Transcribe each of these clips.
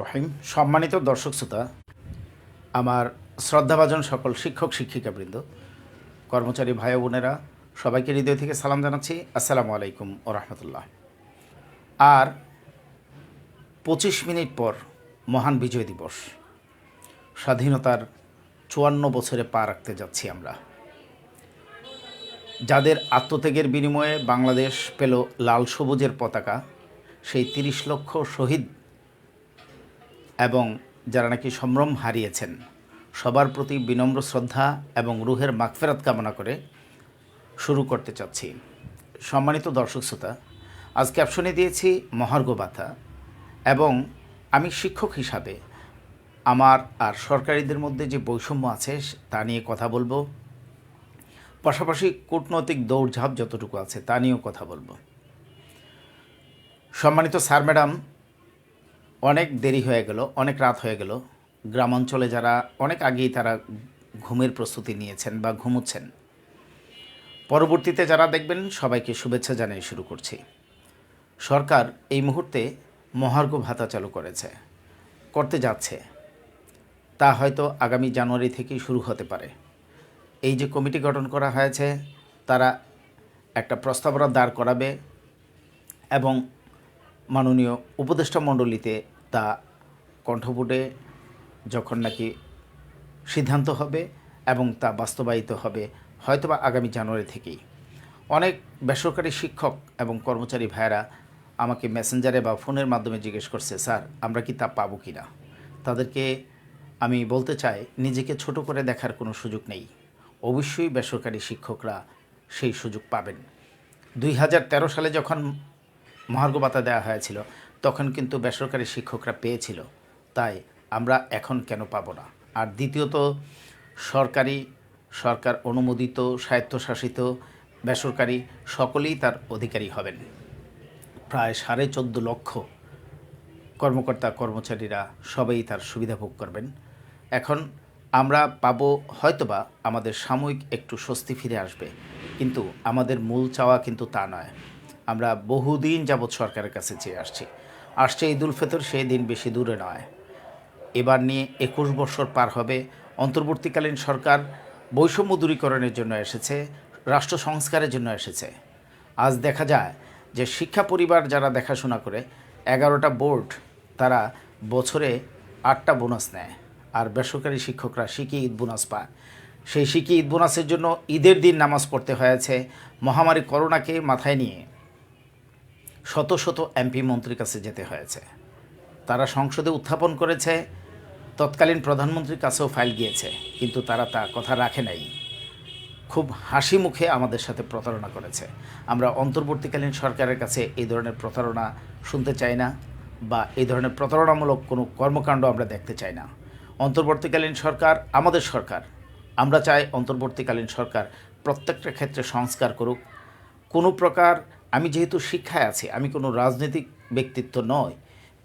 রহিম, সম্মানিত দর্শক শ্রোতা, আমার শ্রদ্ধাভাজন সকল শিক্ষক, শিক্ষিকাবৃন্দ, কর্মচারী ভাই বোনেরা, সবাইকে হৃদয় থেকে সালাম জানাচ্ছি। আসসালামু আলাইকুম রহমতুল্লাহ। আর পঁচিশ মিনিট পর মহান বিজয় দিবস, স্বাধীনতার চুয়ান্ন বছরে পা রাখতে যাচ্ছি আমরা। যাদের আত্মত্যাগের বিনিময়ে বাংলাদেশ পেল লাল সবুজের পতাকা, সেই তিরিশ লক্ষ শহীদ এবং যারা নাকি সম্ভ্রম হারিয়েছেন, সবার প্রতি বিনম্র শ্রদ্ধা এবং রুহের মাগফেরাত কামনা করে শুরু করতে চাচ্ছি। সম্মানিত দর্শক শ্রোতা আজ ক্যাপশনে দিয়েছি মহার্ঘ ভাতা এবং আমি শিক্ষক হিসাবে আমার আর সরকারিদের মধ্যে যে বৈষম্য আছে তা নিয়ে কথা বলব। পাশাপাশি কূটনৈতিক দৌড়ঝাঁপ যতটুকু আছে তা নিয়েও কথা বলব। সম্মানিত স্যার, ম্যাডাম অনেক দেরি হয়ে গেল, অনেক রাত হয়ে গেল। গ্রামাঞ্চলে যারা, অনেক আগেই তারা ঘুমের প্রস্তুতি নিয়েছেন বা ঘুমোচ্ছেন। পরবর্তীতে যারা দেখবেন, সবাইকে শুভেচ্ছা জানিয়ে শুরু করছি। সরকার এই মুহূর্তে মহার্ঘ ভাতা চালু করেছে। করতে যাচ্ছে। তা হয়তো আগামী জানুয়ারি থেকেই শুরু হতে পারে। এই যে কমিটি গঠন করা হয়েছে, তারা একটা প্রস্তাবনা দাঁড় করাবে এবং মাননীয় উপদেষ্টা মণ্ডলীতে তা কণ্ঠপুটে যখন নাকি সিদ্ধান্ত হবে এবং তা বাস্তবায়িত হবে, হয়তোবা আগামী জানুয়ারি থেকেই। অনেক বেসরকারি শিক্ষক এবং কর্মচারী ভাইয়েরা আমাকে মেসেঞ্জারে বা ফোনের মাধ্যমে জিজ্ঞেস করছে, স্যার, আমরা কি তা পাবো কি না? তাদেরকে আমি বলতে চাই, নিজেকে ছোট করে দেখার কোনো সুযোগ নেই। অবশ্যই বেসরকারি শিক্ষকরা সেই সুযোগ পাবেন। দুই হাজার তেরো সালে যখন মহার্ঘ ভাতা দেওয়া হয়েছিল, তখন কিন্তু বেসরকারি শিক্ষকরা পেয়েছিল। তাই আমরা এখন কেন পাবো না? আর দ্বিতীয়ত, সরকারি, সরকার অনুমোদিত, স্বায়ত্তশাসিত বেসরকারি সকলেই তার অধিকারী হবেন। প্রায় সাড়ে চোদ্দ লক্ষ কর্মকর্তা, কর্মচারীরা সবাই তার সুবিধা ভোগ করবেন। এখন আমরা পাবো, হয়তোবা আমাদের সাময়িক একটু স্বস্তি ফিরে আসবে, কিন্তু আমাদের মূল চাওয়া কিন্তু তা নয়। আমরা বহুদিন যাবৎ সরকারের কাছে চেয়ে আসছি। আসছে ঈদুল ফিতর, সেই দিন বেশি দূরে নয়। এবার নিয়ে একুশ বছর পার হবে। অন্তর্বর্তীকালীন সরকার বৈষম্য দূরীকরণের জন্য এসেছে, রাষ্ট্র সংস্কারের জন্য এসেছে। আজ দেখা যায় যে শিক্ষা পরিবার যারা দেখাশোনা করে, এগারোটা বোর্ড তারা বছরে আটটা বোনাস নেয়। আর বেসরকারি শিক্ষকরা শিখি ঈদ বোনাস পায়। সেই শিখি ঈদ বোনাসের জন্য ঈদের দিন নামাজ পড়তে হয়েছে। মহামারী করোনাকে মাথায় নিয়ে শত শত এমপি মন্ত্রীর কাছে যেতে হয়েছে। তারা সংসদে উত্থাপন করেছে, তৎকালীন প্রধানমন্ত্রীর কাছেও ফাইল গিয়েছে, কিন্তু তারা তা কথা রাখে নাই। খুব হাসি মুখে আমাদের সাথে প্রতারণা করেছে। আমরা অন্তর্বর্তীকালীন সরকারের কাছে এই ধরনের প্রতারণা শুনতে চাই না বা এই ধরনের প্রতারণামূলক কোনো কর্মকাণ্ড আমরা দেখতে চাই না। অন্তর্বর্তীকালীন সরকার আমাদের সরকার। আমরা চাই অন্তর্বর্তীকালীন সরকার প্রত্যেকটা ক্ষেত্রে সংস্কার করুক। কোনো প্রকার আমি যেহেতু শিক্ষায় আছি, আমি কোনো রাজনৈতিক ব্যক্তিত্ব নয়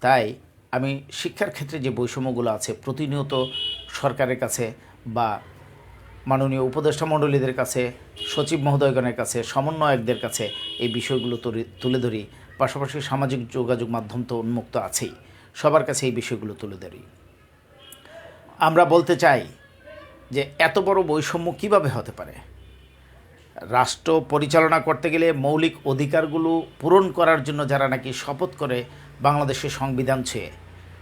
তাই আমি শিক্ষার ক্ষেত্রে যে বৈষম্যগুলো আছে, প্রতিনিয়ত সরকারের কাছে বা মাননীয় উপদেষ্টা মণ্ডলীদের কাছে, সচিব মহোদয়গণের কাছে, সমন্বয়কদের কাছে এই বিষয়গুলো তুলি- ধরি। পাশাপাশি সামাজিক যোগাযোগ মাধ্যম তো উন্মুক্ত আছেই, সবার কাছে এই বিষয়গুলো তুলে ধরি। আমরা বলতে চাই যে এত বড় বৈষম্য কীভাবে হতে পারে? রাষ্ট্র পরিচালনা করতে গেলে মৌলিক অধিকারগুলো পূরণ করার জন্য যারা নাকি শপথ করে বাংলাদেশের সংবিধান ছুঁয়ে,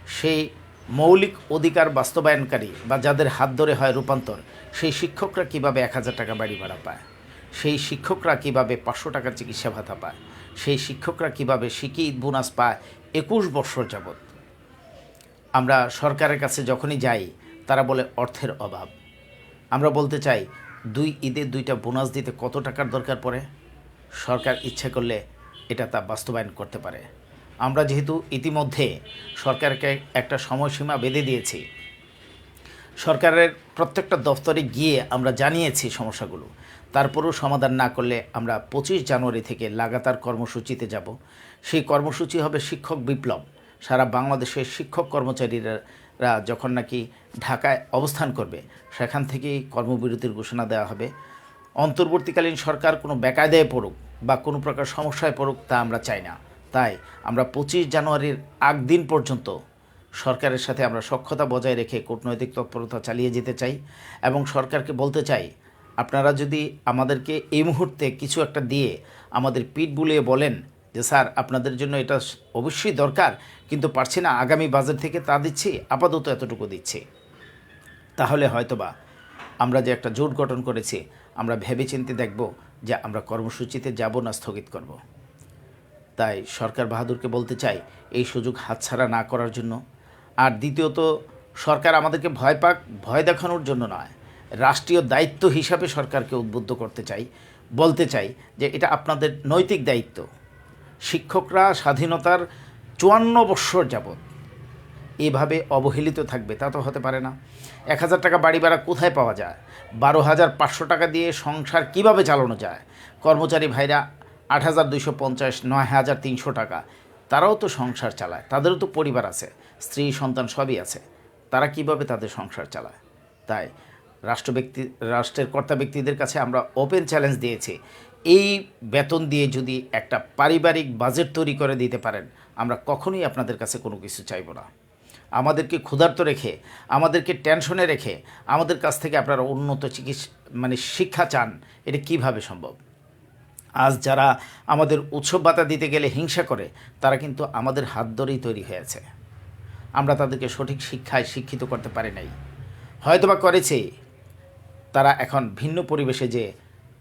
সেই মৌলিক অধিকার বাস্তবায়নকারী বা যাদের হাত ধরে হয় রূপান্তর, সেই শিক্ষকরা কীভাবে এক হাজার টাকা বাড়ি ভাড়া পায়? সেই শিক্ষকরা কীভাবে পাঁচশো টাকার চিকিৎসা ভাতা পায়? সেই শিক্ষকরা কীভাবে শিকি বোনাস পায়? একুশ বৎসর যাবৎ। আমরা সরকারের কাছে যখনই যাই, তারা বলে অর্থের অভাব। আমরা বলতে চাই দুই ঈদে দুইটা বোনাস দিতে কত টাকার দরকার পড়ে? সরকার ইচ্ছে করলে এটা তা বাস্তবায়ন করতে পারে। আমরা যেহেতু ইতিমধ্যে সরকারকে একটা সময়সীমা বেঁধে দিয়েছি, সরকারের প্রত্যেকটা দফতরে গিয়ে আমরা জানিয়েছি সমস্যাগুলো। তারপরেও সমাধান না করলে আমরা পঁচিশ জানুয়ারি থেকে লাগাতার কর্মসূচিতে যাব। সেই কর্মসূচি হবে শিক্ষক বিপ্লব। সারা বাংলাদেশের শিক্ষক কর্মচারীরা যখন নাকি ঢাকায় অবস্থান করবে, সেখান থেকেই কর্মবিরতির ঘোষণা দেওয়া হবে। অন্তর্বর্তীকালীন সরকার কোনো বেকায়দায় পড়ুক বা কোনো প্রকার সমস্যায় পড়ুক তা আমরা চাই না। তাই আমরা পঁচিশ জানুয়ারির আগ দিন পর্যন্ত সরকারের সাথে আমরা সক্ষতা বজায় রেখে কূটনৈতিক তৎপরতা চালিয়ে যেতে চাই এবং সরকারকে বলতে চাই, আপনারা যদি আমাদেরকে এই মুহূর্তে কিছু একটা দিয়ে আমাদের পিঠ বুলিয়ে বলেন যে, স্যার, আপনাদের জন্য এটা অবশ্যই দরকার, কিন্তু পারছি না, আগামী বাজেট থেকে তা দিচ্ছি, আপাতত এতটুকু দিচ্ছি। তাহলে হয়তোবা আমরা যে একটা জোট গঠন করেছি, আমরা ভেবেচিন্তে দেখব যে আমরা কর্মসূচিতে যাব না স্থগিত করব। তাই সরকার বাহাদুরকে বলতে চাই, এই সুযোগ হাতছাড়া না করার জন্য। আর দ্বিতীয়ত, সরকার আমাদেরকে ভয় পাক, ভয় দেখানোর জন্য নয়, রাষ্ট্রীয় দায়িত্ব হিসাবে সরকারকে উদ্বুদ্ধ করতে চাই, বলতে চাই যে এটা আপনাদের নৈতিক দায়িত্ব। শিক্ষকরা স্বাধীনতার চুয়ান্ন বৎসর যাবত এভাবে অবহেলিত থাকবে, তা তো হতে পারে না। এক হাজার টাকা বাড়ি ভাড়া কোথায় পাওয়া যায়? বারো হাজার পাঁচশো টাকা দিয়ে সংসার কীভাবে চালানো যায়? কর্মচারী ভাইরা আট হাজার দুইশো পঞ্চাশ, নয় হাজার তিনশো টাকা, তারাও তো সংসার চালায়, তাদেরও তো পরিবার আছে, স্ত্রী, সন্তান সবই আছে, তারা কীভাবে তাদের সংসার চালায়? তাই রাষ্ট্র ব্যক্তি রাষ্ট্রের কর্তা ব্যক্তিদের কাছে আমরা ওপেন চ্যালেঞ্জ দিয়েছি এই বেতন দিয়ে যদি একটা পারিবারিক বাজেট তৈরি করে দিতে পারেন, আমরা কখনোই আপনাদের কাছে কোনো কিছু চাইব না। আমাদেরকে ক্ষুধার্ত রেখে, আমাদেরকে টেনশনে রেখে, আমাদের কাছ থেকে আপনারা উন্নত চিকিৎসা মানে শিক্ষা চান, এটা কীভাবে সম্ভব? আজ যারা আমাদের উৎসব ভাতা দিতে গেলে হিংসা করে, তারা কিন্তু আমাদের হাত ধরেই তৈরি হয়েছে আমরা তাদেরকে সঠিক শিক্ষায় শিক্ষিত করতে পারি নাই। হয়তোবা করেছে, তারা এখন ভিন্ন পরিবেশে যে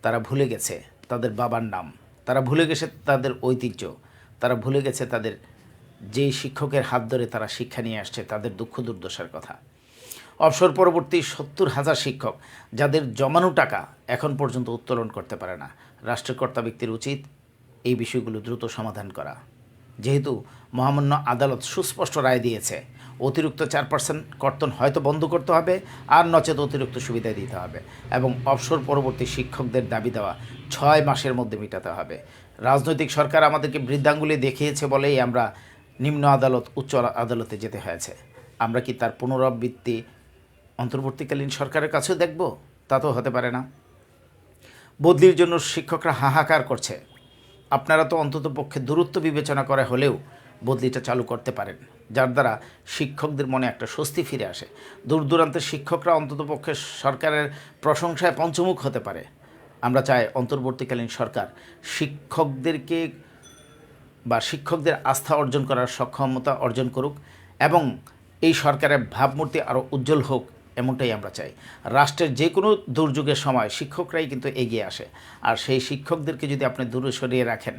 তারা ভুলে গেছে। তাদের বাবার নাম। তারা ভুলে গেছে তাদের ঐতিহ্য। তারা ভুলে গেছে তাদের যেই শিক্ষকের হাত ধরে তারা শিক্ষা নিয়ে আসছে, তাদের দুঃখ দুর্দশার কথা। অবসর পরবর্তী সত্তর হাজার শিক্ষক, যাদের জমানো টাকা এখন পর্যন্ত উত্তোলন করতে পারে না, রাষ্ট্রকর্তা ব্যক্তির উচিত এই বিষয়গুলো দ্রুত সমাধান করা। যেহেতু মহামান্য আদালত সুস্পষ্ট রায় দিয়েছে অতিরিক্ত চার পার্সেন্ট কর্তন হয়তো বন্ধ করতে হবে আর নচেত অতিরিক্ত সুবিধা দিতে হবে এবং অবসর পরবর্তী শিক্ষকদের দাবি দেওয়া ছয় মাসের মধ্যে মেটাতে হবে। রাজনৈতিক সরকার আমাদেরকে বৃদ্ধাঙ্গুলি দেখিয়েছে বলেই আমরা নিম্ন আদালত, উচ্চ আদালতে যেতে হয়েছে। আমরা কি তার পুনরাবৃত্তি অন্তর্বর্তীকালীন সরকারের কাছেও দেখব? তা তো হতে পারে না। বদলির জন্য শিক্ষকরা হাহাকার করছে। আপনারা তো অন্তত পক্ষে দূরত্ব বিবেচনা করা হলেও বদলিটা চালু করতে পারেন। যার দ্বারা শিক্ষকদের মনে একটা স্বস্তি ফিরে আসে। দূর দূরান্তের শিক্ষকরা অন্তত পক্ষে সরকারের প্রশংসায় পঞ্চমুখ হতে পারে। আমরা চাই অন্তর্বর্তীকালীন সরকার শিক্ষকদেরকে বা শিক্ষকদের আস্থা অর্জন করার সক্ষমতা অর্জন করুক এবং এই সরকারের ভাবমূর্তি আরও উজ্জ্বল হোক। এমনটাই আমরা চাই। রাষ্ট্রের যে কোনো দুর্যোগের সময় শিক্ষকরাই কিন্তু এগিয়ে আসে। আর সেই শিক্ষকদেরকে যদি আপনি দূরে সরিয়ে রাখেন,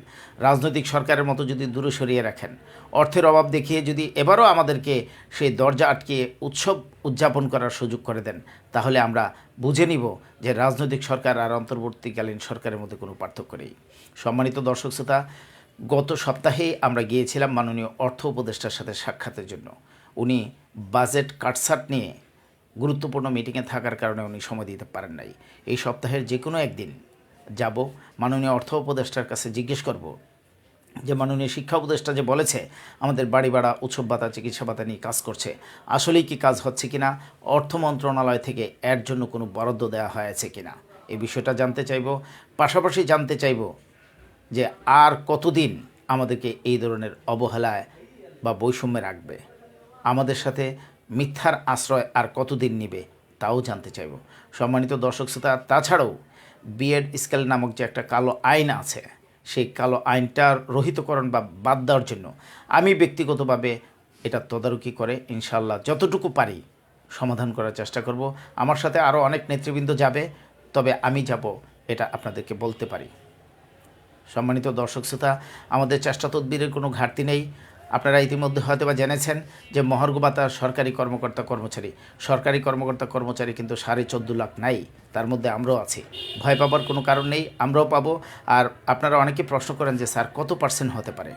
রাজনৈতিক সরকারের মতো যদি দূরে সরিয়ে রাখেন, অর্থের অভাব দেখিয়ে যদি এবারও আমাদেরকে সেই দরজা আটকিয়ে উৎসব উদযাপন করার সুযোগ করে দেন, তাহলে আমরা বুঝে নিব যে রাজনৈতিক সরকার আর অন্তর্বর্তীকালীন সরকারের মধ্যে কোনো পার্থক্য নেই। সম্মানিত দর্শক শ্রোতা, গত সপ্তাহেই আমরা গিয়েছিলাম মাননীয় অর্থ উপদেষ্টার সাথে সাক্ষাতের জন্য। উনি বাজেট কাটসাট নিয়ে গুরুত্বপূর্ণ মিটিংয়ে থাকার কারণে উনি সময় দিতে পারেন নাই। এই সপ্তাহের যে কোনো একদিন যাব, মাননীয় অর্থ উপদেষ্টার কাছে জিজ্ঞেস করব যে, মাননীয় শিক্ষা উপদেষ্টা যে বলেছে, আমাদের বাড়ি ভাড়া, উৎসব ভাতা, চিকিৎসা ভাতা নিয়ে কাজ করছে, আসলেই কি কাজ হচ্ছে কিনা? অর্থ মন্ত্রণালয় থেকে এর জন্য কোনো বরাদ্দ দেওয়া হয়েছে কিনা? এই বিষয়টা জানতে চাইব, পাশাপাশি জানতে চাইব যে, আর কতদিন আমাদেরকে এই ধরনের অবহেলায় বা বৈষম্যে রাখবে? আমাদের সাথে মিথ্যার আশ্রয় আর কতদিন নিবে, তাও জানতে চাইব। সম্মানিত দর্শক শ্রোতা, তাছাড়াও বিএড স্কেল নামক যে একটা কালো আইন আছে, সেই কালো আইনটার রহিতকরণ বা বাদ দেওয়ার জন্য আমি ব্যক্তিগতভাবে এটা তদারকি করে ইনশাল্লাহ যতটুকু পারি সমাধান করার চেষ্টা করব। আমার সাথে আরও অনেক নেতৃবৃন্দ যাবে, তবে আমি যাব এটা আপনাদেরকে বলতে পারি। সম্মানিত দর্শক শ্রোতা, আমাদের চেষ্টা তদবিরের কোনো ঘাটতি নেই। আপনারা ইতিমধ্যে হয়তো বা জেনেছেন যে মহার্ঘ ভাতা সরকারি কর্মকর্তা কর্মচারী। সরকারি কর্মকর্তা কর্মচারী কিন্তু সাড়ে চোদ্দ লাখ নাই, তার মধ্যে আমরাও আছি। ভয় পাবার কোনো কারণ নেই, আমরাও পাবো। আর আপনারা অনেকে প্রশ্ন করেন যে, স্যার, কত পার্সেন্ট হতে পারে?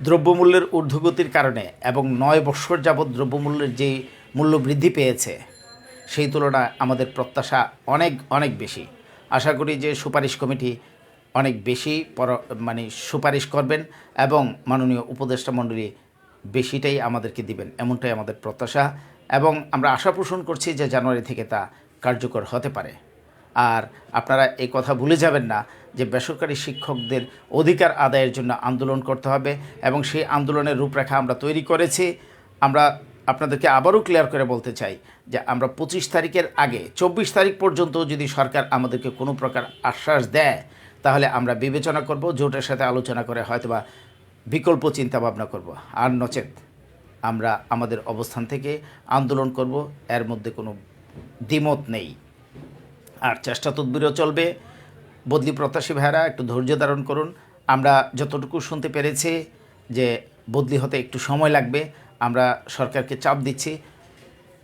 দ্রব্যমূল্যের ঊর্ধ্বগতির কারণে এবং নয় বৎসর যাবৎ দ্রব্যমূল্যের যে মূল্য বৃদ্ধি পেয়েছে, সেই তুলনায় আমাদের প্রত্যাশা অনেক অনেক বেশি। আশা করি যে সুপারিশ কমিটি অনেক বেশি পর মানে সুপারিশ করবেন এবং মাননীয় উপদেষ্টা মণ্ডলী বেশিটাই আমাদেরকে দিবেন, এমনটাই আমাদের প্রত্যাশা। এবং আমরা আশা পোষণ করছি যে জানুয়ারি থেকে তা কার্যকর হতে পারে। আর আপনারা এই কথা ভুলে যাবেন না যে বেসরকারি শিক্ষকদের অধিকার আদায়ের জন্য আন্দোলন করতে হবে এবং সেই আন্দোলনের রূপরেখা আমরা তৈরি করেছি। আমরা আপনাদেরকে আবারও ক্লিয়ার করে বলতে চাই যে আমরা পঁচিশ তারিখের আগে, চব্বিশ তারিখ পর্যন্ত যদি সরকার আমাদেরকে কোনো প্রকার আশ্বাস দেয় তাহলে আমরা বিবেচনা করব, জোটের সাথে আলোচনা করে হয়তোবা বিকল্প চিন্তা ভাবনা করব। আর নচেত আমরা আমাদের অবস্থান থেকে আন্দোলন করব, এর মধ্যে কোনো দ্বিমত নেই। আর চেষ্টা তদবিরও চলবে। বদলি প্রত্যাশী ভাইয়েরা, একটু ধৈর্য ধারণ করুন। আমরা যতটুকু শুনতে পেরেছি যে বদলি হতে একটু সময় লাগবে, আমরা সরকারকে চাপ দিচ্ছি।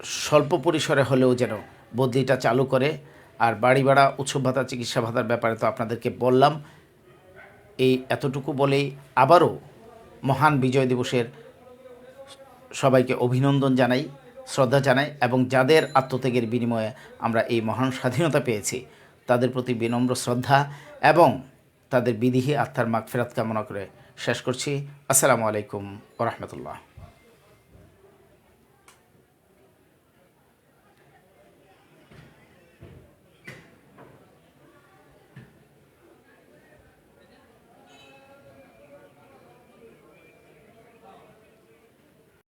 স্বল্প পরিসরে হলেও যেন বদলিটা চালু করে। আর বাড়ি ভাড়া, উৎসব ভাতা, চিকিৎসা ভাতার ব্যাপারে তো আপনাদেরকে বললাম। এই এতটুকু বলেই আবারও মহান বিজয় দিবসের সবাইকে অভিনন্দন জানাই, শ্রদ্ধা জানাই এবং যাদের আত্মত্যাগের বিনিময়ে আমরা এই মহান স্বাধীনতা পেয়েছি, তাদের প্রতি বিনম্র শ্রদ্ধা এবং তাদের বিধিহি আত্মার মাগফেরাত কামনা করে শেষ করছি। আসসালামু আলাইকুম ওরহমতুল্লাহ